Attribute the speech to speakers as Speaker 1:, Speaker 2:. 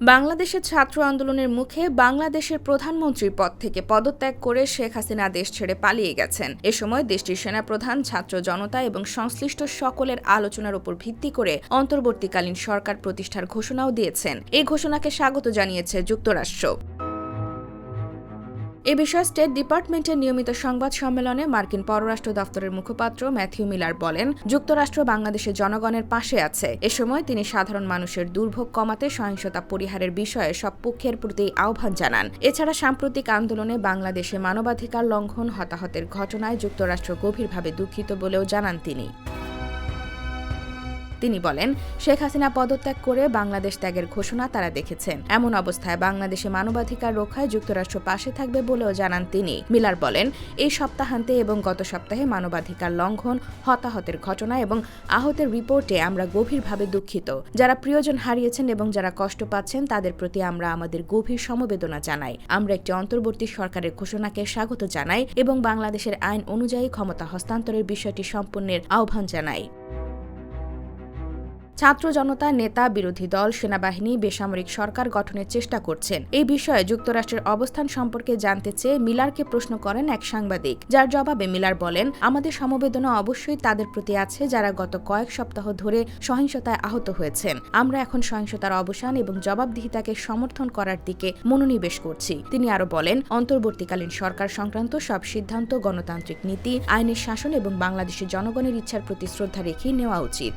Speaker 1: বাংলাদেশের ছাত্র আন্দোলনের মুখে বাংলাদেশের প্রধানমন্ত্রীর পদ থেকে পদত্যাগ করে শেখ হাসিনা দেশ ছেড়ে পালিয়ে গেছেন। এ সময় দেশটির সেনাপ্রধান, ছাত্র জনতা এবং সংশ্লিষ্ট সকলের আলোচনার উপর ভিত্তি করে অন্তর্বর্তীকালীন সরকার প্রতিষ্ঠার ঘোষণাও দিয়েছেন। এই ঘোষণাকে স্বাগত জানিয়েছে যুক্তরাষ্ট্র। এ বিষয়ে স্টেট ডিপার্টমেন্টের নিয়মিত সংবাদ সম্মেলনে মার্কিন পররাষ্ট্র দপ্তরের মুখপাত্র ম্যাথিউ মিলার বলেন, যুক্তরাষ্ট্র বাংলাদেশের জনগণের পাশে আছে। এ সময় তিনি সাধারণ মানুষের দুর্ভোগ কমাতে সহিংসতা পরিহারের বিষয়ে সব পক্ষের প্রতি আহ্বান জানান। এছাড়া সাম্প্রতিক আন্দোলনে বাংলাদেশে মানবাধিকার লঙ্ঘন, হতাহতের ঘটনায় যুক্তরাষ্ট্র গভীরভাবে দুঃখিত বলেও জানান তিনি। তিনি বলেন, শেখ হাসিনা পদত্যাগ করে বাংলাদেশ ত্যাগের ঘোষণা তারা দেখেছেন। এমন অবস্থায় বাংলাদেশে মানবাধিকার রক্ষায় যুক্তরাষ্ট্র পাশে থাকবে বলেও জানান তিনি। মিলার বলেন, এই সপ্তাহান্তে এবং গত সপ্তাহে মানবাধিকার লঙ্ঘন, হতাহতের ঘটনা এবং আহতের রিপোর্টে আমরা গভীরভাবে দুঃখিত। যারা প্রিয়জন হারিয়েছেন এবং যারা কষ্ট পাচ্ছেন, তাদের প্রতি আমরা আমাদের গভীর সমবেদনা জানাই। আমরা একটি অন্তর্বর্তী সরকারের ঘোষণাকে স্বাগত জানাই এবং বাংলাদেশের আইন অনুযায়ী ক্ষমতা হস্তান্তরের বিষয়টি সম্পূর্ণের আহ্বান জানাই। ছাত্র জনতা, নেতা, বিরোধী দল, সেনাবাহিনী, বেসামরিক সরকার গঠনের চেষ্টা করছেন। এই বিষয়ে যুক্তরাষ্ট্রের অবস্থান সম্পর্কে জানতে চেয়ে মিলারকে প্রশ্ন করেন এক সাংবাদিক। যার জবাবে মিলার বলেন, আমাদের সমবেদনা অবশ্যই তাদের প্রতি আছে যারা গত কয়েক সপ্তাহ ধরে সহিংসতায় আহত হয়েছেন। আমরা এখন সহিংসতার অবসান এবং জবাবদিহিতাকে সমর্থন করার দিকে মনোনিবেশ করছি। তিনি আরও বলেন, অন্তর্বর্তীকালীন সরকার সংক্রান্ত সব সিদ্ধান্ত, গণতান্ত্রিক নীতি, আইনের শাসন এবং বাংলাদেশের জনগণের ইচ্ছার প্রতি শ্রদ্ধা রেখেই নেওয়া উচিত।